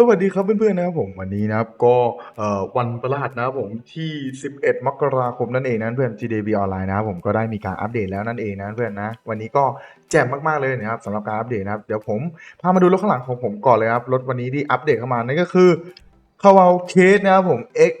สวัสดีครับเพื่อนๆนะครับผมวันนี้นะครับก็วันประหลาดนะครับผมที่ 11 มกราคมนั่นเองนะเพื่อน GDB ออนไลน์นะครับผมก็ได้มีการอัปเดตแล้วนั่นเองนะเพื่อนนะวันนี้ก็แจ่มมากๆเลยนะครับสำหรับการอัปเดตนะครับเดี๋ยวผมพามาดูรถข้างหลังของผมก่อนเลยครับรถวันนี้ที่อัปเดตเข้ามานั่นก็คือคาวาเคสนะครับผม X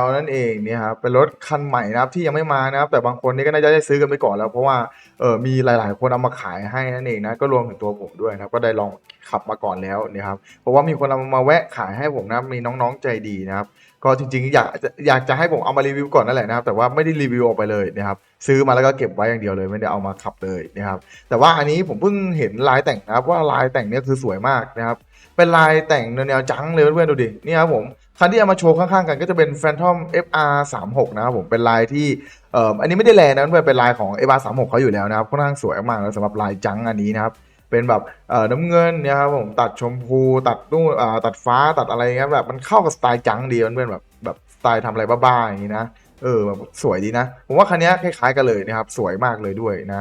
L นั่นเองเนี่ยครับเป็นรถคันใหม่นะครับที่ยังไม่มานะครับ แต่บางคนนี่ก็น่าจะได้ซื้อกันไปก่อนแล้ว เพราะว่าเออมีหลายๆ คนเอามาขายให้นั่นเองนะก็รวมถึงตัวผมด้วยนะครับก็ได้ลองขับมาก่อนแล้วนะครับเพราะว่ามีคนเอามาแวะขายให้ผมนะมีน้องๆใจดีนะครับ ก็จริงๆ อยากอยากจะให้ผมเอามารีวิวก่อนนั่นแหละนะครับ แต่ว่าไม่ได้รีวิวออกไปเลยนะครับซื้อมาแล้วก็เก็บไว้อย่างเดียวเลย ไม่ได้เอามาขับเลยนะครับแต่ว่าอันนี้ผมเพิ่งเห็นลายแต่งนะครับว่าลายแต่งเนี่ยคือสวยมากนะครับ เป็นลายแต่งแนวจังเลยเพื่อนๆดูดินี่ครับผมคันที่เอามาโชว์ข้างๆกันก็จะเป็น Phantom FR 3 6นะครับผมเป็นลายที่เอ่ออันนี้ไม่ได้แรงนะเพื่อนเป็นลายของ FR 3 6เขาอยู่แล้วนะครับค่อนข้างสวยมากแล้วสำหรับลายจังอันนี้นะครับเป็นแบบเอ่อน้ำเงินนี่ยครับผมตัดชมพูตัดนู่นอ่าตัดฟ้าตัดอะไรเงี้ยแบบมันเข้ากับสไตล์จังดีมันเป็นแบบแบบสไตล์ทำอะไรบ้าๆอย่างนี้นะเออแบบสวยดีนะ ผมว่าคันนี้คล้ายๆกันเลยนะครับสวยมากเลยด้วยนะ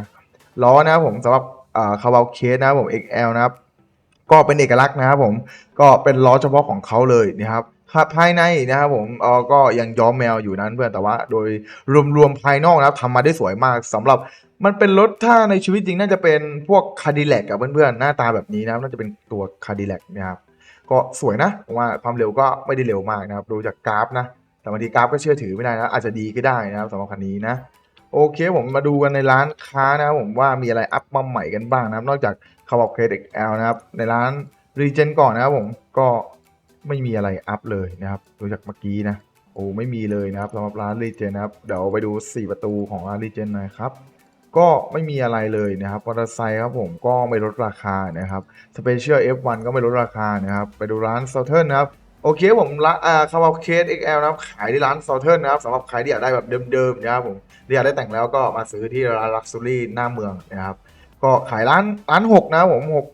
ล้อนะครับผมสำหรับอ่าคาร์บาวเคสนะครับผม XL นะครับ ก็เป็นเอกลักษณ์นะครับผมก็เป็นล้อเฉพาะของเขาเลยนะครับครับภายในนะครับผมเออก็ยังย้อมแมวอยู่นั้นเพื่อนแต่ว่า โดยรวมๆภายนอกนะครับทำมาได้สวยมากสำหรับมันเป็นรถถ้าในชีวิตจริงน่าจะเป็นพวกคาดิแลกกับเพื่อนๆหน้าตาแบบนี้นะครับน่าจะเป็นตัวคาดิแลกนะครับก็สวยนะผมว่าความเร็วก็ไม่ได้เร็วมากนะครับดูจากกราฟนะ แต่บางทีกราฟก็เชื่อถือไม่ได้นะอาจจะดีก็ได้นะครับสำหรับคันนี้นะโอเคผมมาดูกันในร้านค้านะครับผมว่ามีอะไรอัพมาใหม่กันบ้างนะครับ นอกจาก คาบอนเครดิตแอลนะครับ ในร้านรีเจนก่อนนะครับผมก็ไม่มีอะไรอัพเลยนะครับดูจากเมื่อกี้นะโอ้ไม่มีเลยนะครับสำหรับร้านรีเจนนะครับเดี๋ยวไปดู 4 ประตูของร้านรีเจนหน่อยครับก็ไม่มีอะไรเลยนะครับมอเตอร์ไซค์ครับผมก็ไม่ลดราคานะครับสเปเชียล F1 ก็ไม่ลดราคานะครับไปดูร้าน s ซ u เทิร์นนะครับโอเคผมละอ่าคาร์บอนเคส XL นะครับขายที่ร้าน s ซ u เทิร์นนะครับสำหรับใครที่อยากได้แบบเดิมๆนะครับผมที่อยากได้แต่งแล้วก็มาซื้อที่ร้านลักซ์รี่หน้าเมืองนะครับ ก็ขายร้านร้านหกนะผมหก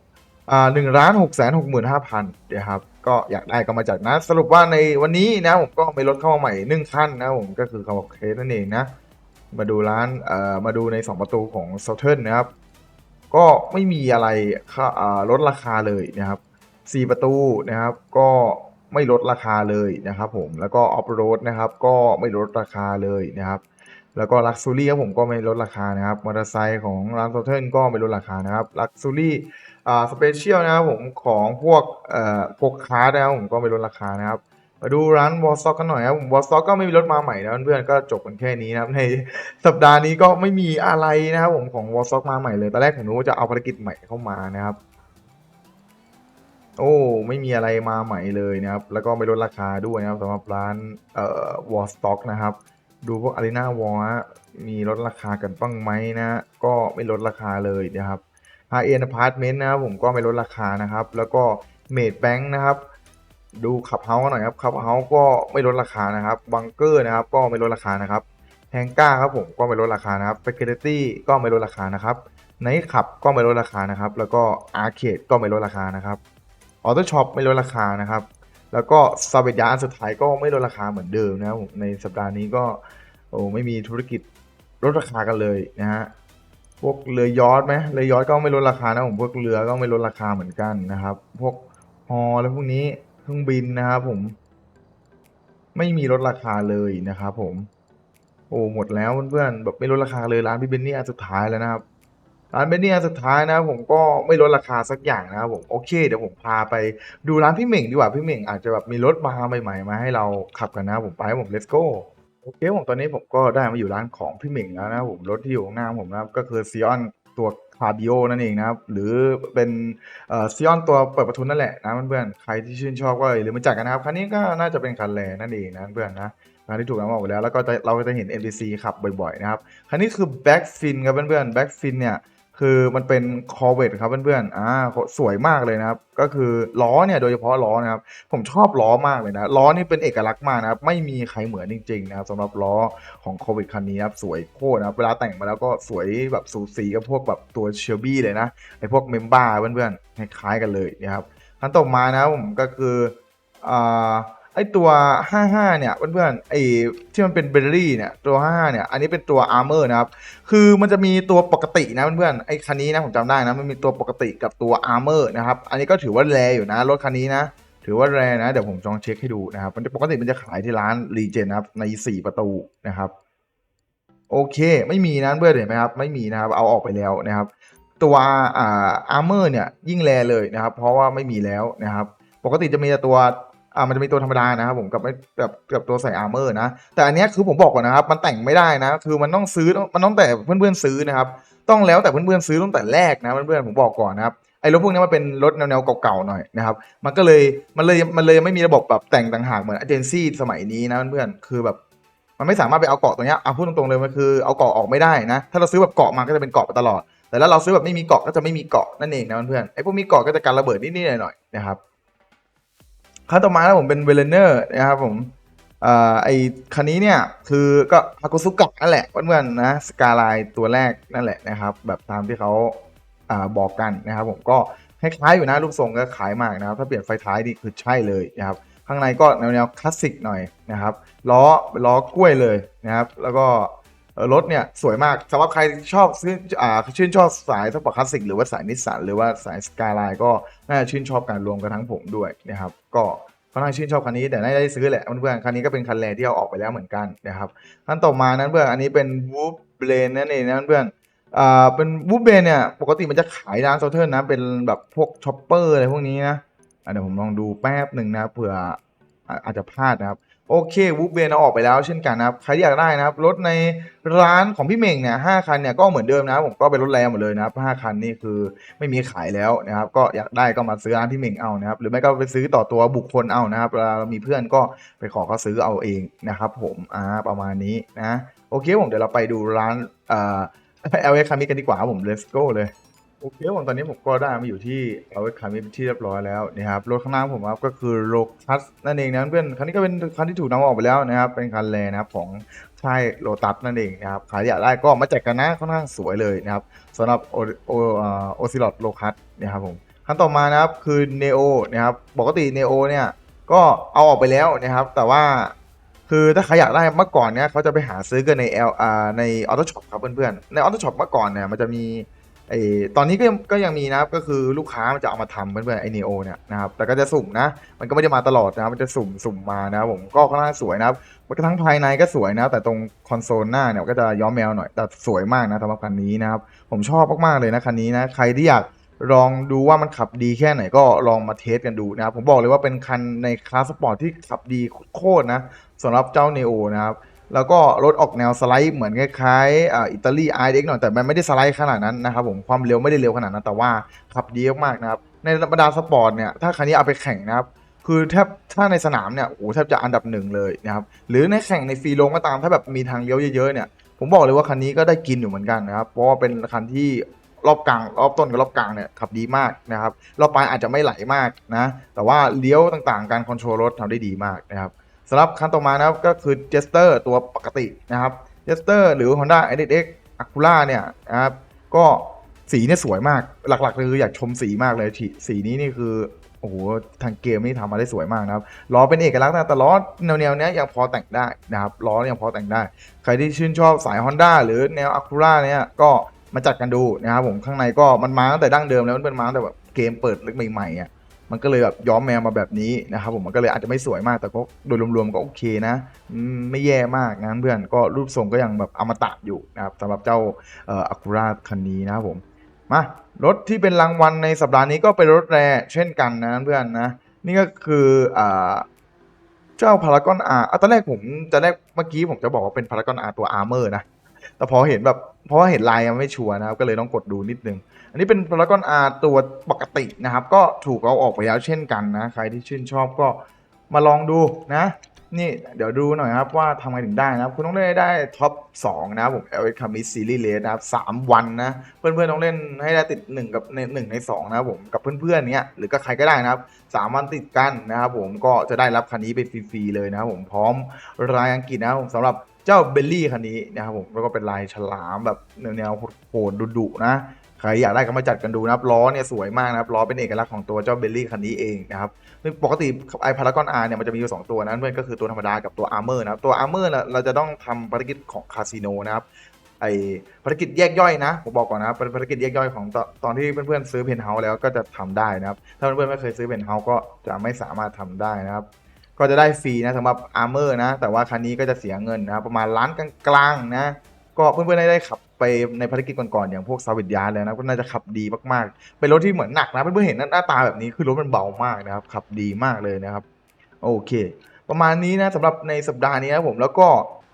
อ่าหนึ่งล้านหกแสนหกหมื่นห้าพันนะครับ ก็อยากได้ก็มาจากนะ สรุปว่าในวันนี้นะผมก็มีรถเข้ามาใหม่หนึ่งคันนะผมก็คือคาร์บอเคสนั่นเองนะ มาดูร้านเอ่อมาดูใน 2 ประตูของ s ซ u เทิร์นนะครับ ก็ไม่มีอะไรค่าอ่าลดราคาเลยนะครับ4ประตูนะครับ ก็ไม่ลดราคาเลยนะครับผมแล้วก็ออฟโรดนะครับ ก็ไม่ลดราคาเลยนะครับ แล้วก็ลักซูรี่ครับผมก็ไม่ลดราคานะครับมอเตอร์ไซค์ของร้าน s ซเทิร์นก็ไม่ลดราคานะครับลักซูรี่อ่าสเปเชียลนะครับผมของพวกเอ่อพวกคาร์ดนะครับผมก็ไม่ลดราคานะครับมาดูร้านวอลซ็อกกันหน่อยครับวอลซ็อกก็ไม่มีรถมาใหม่นะเพื่อนๆก็จบกันแค่นี้นะครับในสัปดาห์นี้ก็ไม่มีอะไรนะครับผมของวอลซ็อกมาใหม่เลยตอนแรกผมนึกว่าจะเอาภารกิจใหม่เข้ามานะครับโอ้ไม่มีอะไรมาใหม่เลยนะครับ แล้วก็ไม่ลดราคาด้วยนะครับสำหรับร้านเอ่อวอลสต็อกนะครับ ดูพวกอารีนาวอลมีลดราคากันบ้างไหมนะ ก็ไม่ลดราคาเลยนะครับ h าเอ็นอพาร์ตเมนต์นะผมก็ไม่ลดราคานะครับ แล้วก็เมดแบงค์นะครับ ดูขับเฮาส์หน่อยครับขับเฮาส์ก็ไม่ลดราคานะครับบังเกอร์นะครับก็ไม่ลดราคานะครับแฮงก้าครับผมก็ไม่ลดราคานะครับเฟเ u ตี้ก็ไม่ลดราคานะครับไนท์ขับก็ไม่ลดราคานะครับ แล้วก็อาร์เคดก็ไม่ลดราคานะครับออโต้ช็อปไม่ลดราคานะครับ แล้วก็ซาเบยาอันสุดท้ายก็ไม่ลดราคาเหมือนเดิมนะครับในสัปดาห์นี้ก็โอ้ไม่มีธุรกิจลดราคากันเลยนะฮะพวกเรือยอทไหมเรือยอทก็ไม่ลดราคานะผมพวกเรือก็ไม่ลดราคาเหมือนกันนะครับ พวกฮอแล้วพวกนี้เครื่องบินนะครับผม ไม่มีลดราคาเลยนะครับผม โอ้หมดแล้วเพื่อนๆแบบไม่ลดราคาเลยร้านพี่เบนนี่อันสุดท้ายแล้วนะครับ ร้านเบนนี่สุดท้ายนะครับผมก็ไม่ลดราคาสักอย่างนะครับผมโอเคเดี๋ยวผมพาไปดูร้านพี่เหม่งดีกว่าพี่เหม่งอาจจะแบบมีรถมาใหม่ๆมาให้เราขับกันนะผมไปผม let's go โอเคผมตอนนี้ผมก็ได้มาอยู่ร้านของพี่เหม่งแล้วนะผมรถที่อยู่ข้างหน้าผมนะก็คือซีออนตัวคาร์บิโอนั่นเองนะครับ หรือเป็นเอ่อซีออนตัวเปิดประทุนนั่นแหละนะเพื่อนๆใครที่ชื่นชอบก็อย่าลืมมาจัดกันนะครับ คันนี้ก็น่าจะเป็นคันแรนั่นเองนะเพื่อนนะคันที่ถูกนำออกไปแล้ว แล้วก็เราจะเห็น NPC ขับบ่อยๆนะครับ คันนี้คือ Backfin ครับเพื่อนๆ Backfin เนี่ย คือมันเป็น Corvette ครับเพื่อนๆ อ่าสวยมากเลยนะครับ ก็คือล้อเนี่ยโดยเฉพาะล้อนะครับ ผมชอบล้อมากเลยนะ ล้อนี่เป็นเอกลักษณ์มากนะครับ ไม่มีใครเหมือนจริงๆนะครับสำหรับล้อของ Corvette คันนี้ครับ สวยโคตรนะครับ เวลาแต่งมาแล้วก็สวยแบบสูสีกับพวกแบบตัวเชลบี้เลยนะ ไอพวกเมมบ้าเพื่อนๆ คล้ายๆกันเลยนะครับ คันต่อมานะครับผมก็คือ อ่า ไอตัว55เนี่ยเพื่อนๆไอที่มันเป็นเบลลี่เนี่ยตัว55เนี่ยอันนี้เป็นตัวอาร์เมอร์นะครับคือมันจะมีตัวปกตินะเพื่อนๆไอคันนี้นะผมจำได้นะมันมีตัวปกติกับตัวอาร์เมอร์นะครับอันนี้ก็ถือว่าแรอยู่นะรถคันนี้นะถือว่าแรนะเดี๋ยวผมลองเช็คให้ดูนะครับมันจะปกติมันจะขายที่ร้านรีเจนนะครับใน 4 ประตูนะครับโอเค ไม่มีนะเพื่อนเห็นไหมครับไม่มีนะครับเอาออกไปแล้วนะครับ ตัวอ่าอาร์เมอร์เนี่ยยิ่งแรเลยนะครับ เพราะว่าไม่มีแล้วนะครับ ปกติจะมีแต่ตัว อ่ามันจะมีตัวธรรมดานะครับผมกับไม่กับกับตัวใส่อาร์เมอร์นะ แต่อันนี้คือผมบอกก่อนนะครับมันแต่งไม่ได้นะ คือมันต้องซื้อมันต้องแต่เพื่อนๆซื้อนะครับต้องแล้วแต่เพื่อนๆซื้อตั้งแต่แรกนะเพื่อนๆผมบอกก่อนนะครับไอ้รถพวกนี้มันเป็นรถแนวๆเก่าๆหน่อยนะครับมันก็เลยมันเลยมันเลยไม่มีระบบแบบแต่งต่างหากเหมือนเอเจนซี่สมัยนี้นะเพื่อนๆคือแบบมันไม่สามารถไปเอาเกาะตัวนี้เอาพูดตรงๆเลยมันคือเอาเกาะออกไม่ได้นะ ถ้าเราซื้อแบบเกาะมาก็จะเป็นเกาะไปตลอด แต่ถ้าเราซื้อแบบไม่มีเกาะก็จะไม่มีเกาะนั่นเองนะเพื่อนๆไอ้พวกมีเกาะก็จะการระเบิดนิดๆหน่อยๆนะครับ ขั้นต่อมานะผมเป็นเวเลเนอร์นะครับผมอไอคันนี้เนี่ยคือก็ฮากุสุกะนั่นแหละเพื่อนๆนะสกาไลตัวแรกนั่นแหละนะครับ แบบตามที่เขาอาบอกกันนะครับผมก็คล้ายๆอยู่นะรูปทรงก็คล้ายมากนะครับถ้าเปลี่ยนไฟท้ายนี่คือใช่เลยนะครับข้างในก็แนวๆคลาสสิกหน่อยนะครับล้อล้อกล้วยเลยนะครับ แล้วก็ รถเนี่ยสวยมากสำหรับใครชอบซื้ออ่าชื่นชอบสายสปอร์ตคลาสสิกหรือว่าสายนิสสันหรือว่าสายสกายไลน์ก็น่าจะชื่นชอบการรวมกันทั้งผมด้วยนะครับก็ค่อนข้างชื่นชอบคันนี้แต่น่าจะได้ซื้อแหละเพื่อนๆคันนี้ก็เป็นคันแรกที่เอาออกไปแล้วเหมือนกันนะครับขั้นต่อมานั้นเพื่อนอันนี้เป็นวูฟเบรนนั่นเองนะเพื่อนอ่าเป็นวูฟเบรนเนี่ยปกติมันจะขายร้านโซาเทิร์นะเป็นแบบพวกช็อปเปอร์อะไรพวกนี้นะเดี๋ยวผมลองดูแป๊บหนึ่งนะเผื่ออาจจะพลาดนะครับ โอเควูฟเบนเอาออกไปแล้วเช่นกันนะครับใครที่อยากได้นะครับรถในร้านของพี่เม่งเนี่ยห้าคันเนี่ยก็เหมือนเดิมนะผมก็เป็นรถแรงหมดเลยนะครับห้าคันนี่คือไม่มีขายแล้วนะครับก็อยากได้ก็มาซื้อร้านพี่เม่งเอานะครับหรือไม่ก็ไปซื้อต่อตัวบุคคลเอานะครับเวลาเรามีเพื่อนก็ไปขอเขาซื้อเอาเองนะครับผมอ่าประมาณนี้นะโอเคผมเดี๋ยวเราไปดูร้านเอ่อเอลเอคามิกันดีกว่าผม let's go เลย โอเคผมตอนนี้ผมก็ได้มาอยู่ที่เอาไว้คันนี้เป็นที่เรียบร้อยแล้วนะครับรถข้างหน้าผมครับก็คือโลคัสนั่นเองนะเพื่อนคันนี้ก็เป็นคันที่ถูกนำออกไปแล้วนะครับ เป็นคันแรนะครับของค่ายโลตัสนั่นเองนะครับใครที่อยากได้ก็มาแจกกันนะค่อนข้างสวยเลยนะครับสำหรับโอโอโอซิลอดโลคัสนะครับผมคันต่อมานะครับคือเนโอนะครับปกติเนโอเนี่ยก็เอาออกไปแล้วนะครับแต่ว่าคือถ้าใครอยากได้เมื่อก่อนเนี่ยเขาจะไปหาซื้อกันใน L อ่าในออโต้ช็อปครับเพื่อนๆในออโต้ช็อปเมื่อก่อนเนี่ยมันจะมี ไอตอนนี้ก็ยังก็ยังมีนะครับก็คือลูกค้ามันจะเอามาทำเพื่อนๆไอเนโอเนี่ยนะครับแต่ก็จะสุ่มนะ มันก็ไม่ได้มาตลอดนะมันจะสุ่มสุ่มมานะผมก็ค่อนข้างสวยนะครับกระทั่งภายในก็สวยนะ แต่ตรงคอนโซลหน้าเนี่ยก็จะย้อมแมวหน่อยแต่สวยมากนะสำหรับคันนี้นะครับผมชอบมากๆเลยนะคันนี้นะใครที่อยากลองดูว่ามันขับดีแค่ไหนก็ลองมาเทสกันดูนะครับผมบอกเลยว่าเป็นคันในคลาสสปอร์ตที่ขับดีโคตรนะสำหรับเจ้าเนโอนะครับ แล้วก็รถออกแนวสไลด์เหมือนคล้ายๆอิตาลีไอเด็กหน่อยแต่มันไม่ได้สไลด์ขนาดนั้นนะครับผมความเร็วไม่ได้เร็วขนาดนั้น แต่ว่าขับดีมากนะครับในบรรดาสปอร์ตเนี่ยถ้าคันนี้เอาไปแข่งนะครับคือแทบถ้าในสนามเนี่ยโอ้แทบจะอันดับหนึ่งเลยนะครับหรือในแข่งในฟรีโลงก็ตามถ้าแบบมีทางเลี้ยวเยอะๆเนี่ยผมบอกเลยว่าคันนี้ก็ได้กินอยู่เหมือนกันนะครับเพราะว่าเป็นคันที่รอบกลางรอบต้นกับรอบกลางเนี่ยขับดีมากนะครับรอบปลายอาจจะไม่ไหลมากนะแต่ว่าเลี้ยวต่างๆ การคอนโทรลรถทำได้ดีมากนะครับ สำหรับคันต่อมานะครับก็คือ Jester ตัวปกตินะครับ Jester หรือ Honda e d x Acura เนี่ยนะครับก็สีเนี่ยสวยมากหลักๆเลยคืออยากชมสีมากเลยสีสีนี้นี่คือโอ้โหทางเกมนี่ทำมาได้สวยมากนะครับล้อเป็นเอกลักษณ์นะแต่ล้อแนวๆเนี้ยยังพอแต่งได้นะครับล้อยังพอแต่งได้ ใครที่ชื่นชอบสาย Honda หรือแนว Acura เนี่ยก็มาจัดกันดูนะครับผมข้างในก็มันมาตั้งแต่ดั้งเดิมแล้วมันเป็นมาตั้งแต่แบบเกมเปิดเล็กใหม่ๆอะ มันก็เลยแบบย้อมแมวมาแบบนี้นะครับผมมันก็เลยอาจจะไม่สวยมากแต่ก็โดยรวมๆก็โอเคนะไม่แย่มากนะเพื่อนก็รูปทรงก็ยังแบบอมตะอยู่นะครับสำหรับเจ้าอ่อ Acura คันนี้นะครับผมมารถที่เป็นรางวัลในสัปดาห์นี้ก็เป็นรถแรเช่นกันนะเพื่อนนะนี่ก็คืออ่าเจ้าพารากอนอาร์ตอนแรกผมจะแรกเมื่อกี้ผมจะบอกว่าเป็นพารากอนอาร์ตัวอาร์เมอร์นะ แต่พอเห็นแบบเพราะว่าเห็นลายยังไม่ชัวร์นะครับก็เลยต้องกดดูนิดนึง อันนี้เป็นพารากอนอาร์ตัวปกตินะครับ ก็ถูกเอาออกไปแล้วเช่นกันนะใครที่ชื่นชอบก็มาลองดูนะ นี่เดี๋ยวดูหน่อยครับว่าทำไงถึงได้นะครับ คุณต้องได้ได้ท็อป 2 นะครับผม l อ c a m i ซีรีส์เลสนะครับสามวันนะ เพื่อนๆต้องเล่นให้ได้ติด 1 กับในหนึ่งใน2นะครับผมกับเพื่อนๆเนี้ยหรือกับใครก็ได้นะครับสามวันติดกันนะครับผมก็จะได้รับคันนี้ไปฟรีๆเลยนะครับผมพร้อมรายอังกฤษนะครับผมสำหรับ เจ้าเบลลี่คันนี้นะครับผมแล้วก็เป็นลายฉลามแบบแนวๆโหดดุๆนะใครอยากได้ก็มาจัดกันดูนะครับล้อเนี่ยสวยมากนะครับล้อเป็นเอกลักษณ์ของตัวเจ้าเบลลี่คันนี้เองนะครับปกติไอพารากอนอาร์เนี่ยมันจะมีอยู่สองตัวนะเพื่อนก็คือตัวธรรมดากับตัวอาร์เมอร์นะครับตัวอาร์เมอร์เราจะต้องทำภารกิจของคาสิโนนะครับไอภารกิจแยกย่อยนะผมบอกก่อนนะเป็นภารกิจแยกย่อยของตอนตอนที่เพื่อนๆซื้อเพนเฮาส์แล้วก็จะทำได้นะครับถ้าเพื่อนๆไม่เคยซื้อเพนเฮาส์ก็จะไม่สามารถทำได้นะครับ ก็จะได้ฟรีนะสำหรับอาร์เมอร์นะ แต่ว่าคันนี้ก็จะเสียเงินนะประมาณล้านกลางๆนะ ก็เพื่อนๆได้ขับไปในภารกิจก่อนๆอย่างพวกซาวิดยาเลยนะก็น่าจะขับดีมากๆ เป็นรถที่เหมือนหนักนะเพื่อนๆเห็นหน้าตาแบบนี้คือรถมันเบามากนะครับขับดีมากเลยนะครับ โอเค ประมาณนี้นะสำหรับในสัปดาห์นี้นะผมแล้วก็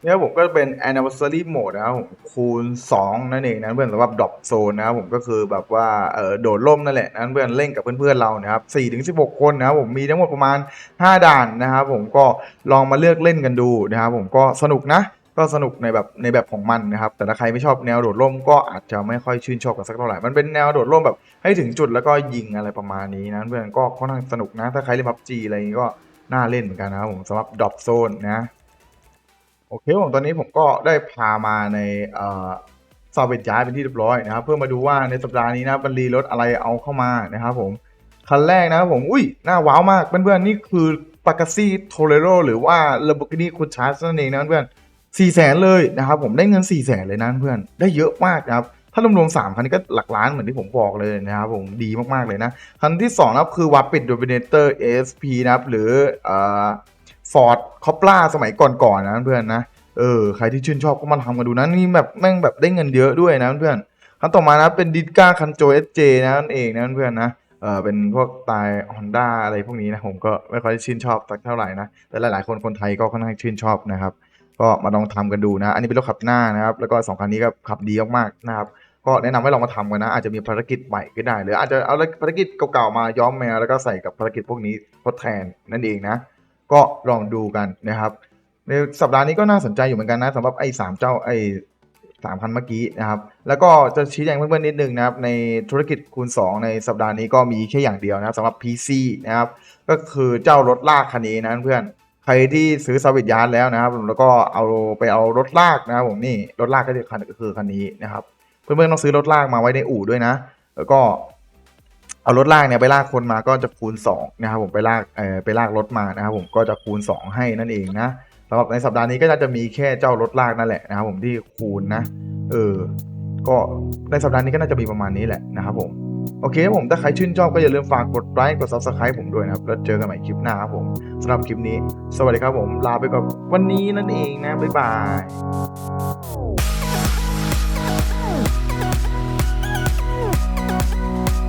เนี่ยผมก็เป็น anniversary mode นะครับผมคูณ 2 นั่นเองนะเพื่อนสำหรับ drop zone นะครับผมก็คือแบบว่าเออโดดร่มนั่นแหละนะเพื่อนเล่นกับเพื่อนๆเรานะครับ4ถึง16 คนนะครับผมมีทั้งหมดประมาณ 5 ด่านนะครับผมก็ลองมาเลือกเล่นกันดูนะครับผมก็สนุกนะก็สนุกในแบบในแบบของมันนะครับ แต่ถ้าใครไม่ชอบแนวโดดร่มก็อาจจะไม่ค่อยชื่นชอบกันสักเท่าไหร่ มันเป็นแนวโดดร่มแบบให้ถึงจุดแล้วก็ยิงอะไรประมาณนี้นะเพื่อนก็ค่อนข้างสนุกนะ ถ้าใครเล่นพับจีอะไรอย่างงี้ก็น่าเล่นเหมือนกันนะครับผมสำหรับด o อ z โซนนะ โอเคผมตอนนี้ผมก็ได้พามาในเอ่อซาเวตย้ายเป็นที่เรียบร้อยนะครับ เพื่อมาดูว่าในสัปดาห์นี้นะบรรลีรถอะไรเอาเข้ามานะครับผมคันแรกนะครับผมอุ้ยหน้าว้าวมากเพื่อนๆนี่คือปากาซี่โทเรโรหรือว่า Lamborghini c o u c h a s นั่นเองนะเพื่อนสี่แสนเลยนะครับผมได้เงินสี่แสนเลยนะเพื่อนได้เยอะมากนะครับถ้ารวมๆสามคันนี้ก็หลักล้านเหมือนที่ผมบอกเลยนะครับผมดีมากๆเลยนะ คันที่สองนะครับคือ Rapid Dominator ASP นะครับหรือ เอ่อ Ford Coppola สมัยก่อนๆนะเพื่อนนะเออใครที่ชื่นชอบก็มาทำกันดูนะนี่แบบแม่งแบบได้เงินเยอะด้วยนะเพื่อนคันต่อมานะเป็นดิก้าคันโจเอสเจนะนั่นเองนะเพื่อนนะเออเป็นพวกตล์ฮอนด้าอะไรพวกนี้นะผมก็ไม่ค่อยชื่นชอบสักเท่าไหร่นะแต่หลายๆ คนคนไทยก็ค่อนข้างชื่นชอบนะครับก็มาลองทำกันดูนะ อันนี้เป็นรถขับหน้านะครับ แล้วก็สองคันนี้ก็ขับดีมากๆนะครับ ก็แนะนำให้ลองมาทำกันนะ อาจจะมีภารกิจใหม่ก็ได้ หรืออาจจะเอาภารกิจเก่าๆมาย้อมแมวแล้วก็ใส่กับภารกิจพวกนี้ทดแทนนั่นเองนะ ก็ลองดูกันนะครับในสัปดาห์นี้ก็น่าสนใจอยู่เหมือนกันนะสำหรับไอ้สามเจ้าไอ้สามคันเมื่อกี้นะครับ แล้วก็จะชี้แจงเพื่อนๆนิดนึงนะครับ ในธุรกิจคูณ 2 ในสัปดาห์นี้ก็มีแค่อย่างเดียวนะครับสำหรับ PC นะครับ ก็คือเจ้ารถลากคันนี้นะเพื่อนใครที่ซื้อสวิตยาร์แล้วนะครับแล้วก็เอาไปเอารถลากนะครับผมนี่รถลากก็คือคันก็คือคันนี้นะครับ เพื่อนๆต้องซื้อรถลากมาไว้ในอู่ด้วยนะ แล้วก็ เอารถลากเนี่ยไปลากคนมาก็จะคูณ2นะครับผมไปลากเออไปลากรถมานะครับผมก็จะคูณ 2 ให้นั่นเองนะสำหรับในสัปดาห์นี้ก็น่าจะมีแค่เจ้ารถลากนั่นแหละนะครับผมที่คูณนะเออก็ในสัปดาห์นี้ก็น่าจะมีประมาณนี้แหละนะครับผมโอเคครับผมถ้าใครชื่นชอบก็อย่าลืมฝากกดไลค์กด subscribe ผมด้วยนะครับ แล้วเจอกันใหม่คลิปหน้าครับผมสำหรับคลิปนี้ สวัสดีครับผมลาไปกับวันนี้นั่นเองนะ บ๊ายบาย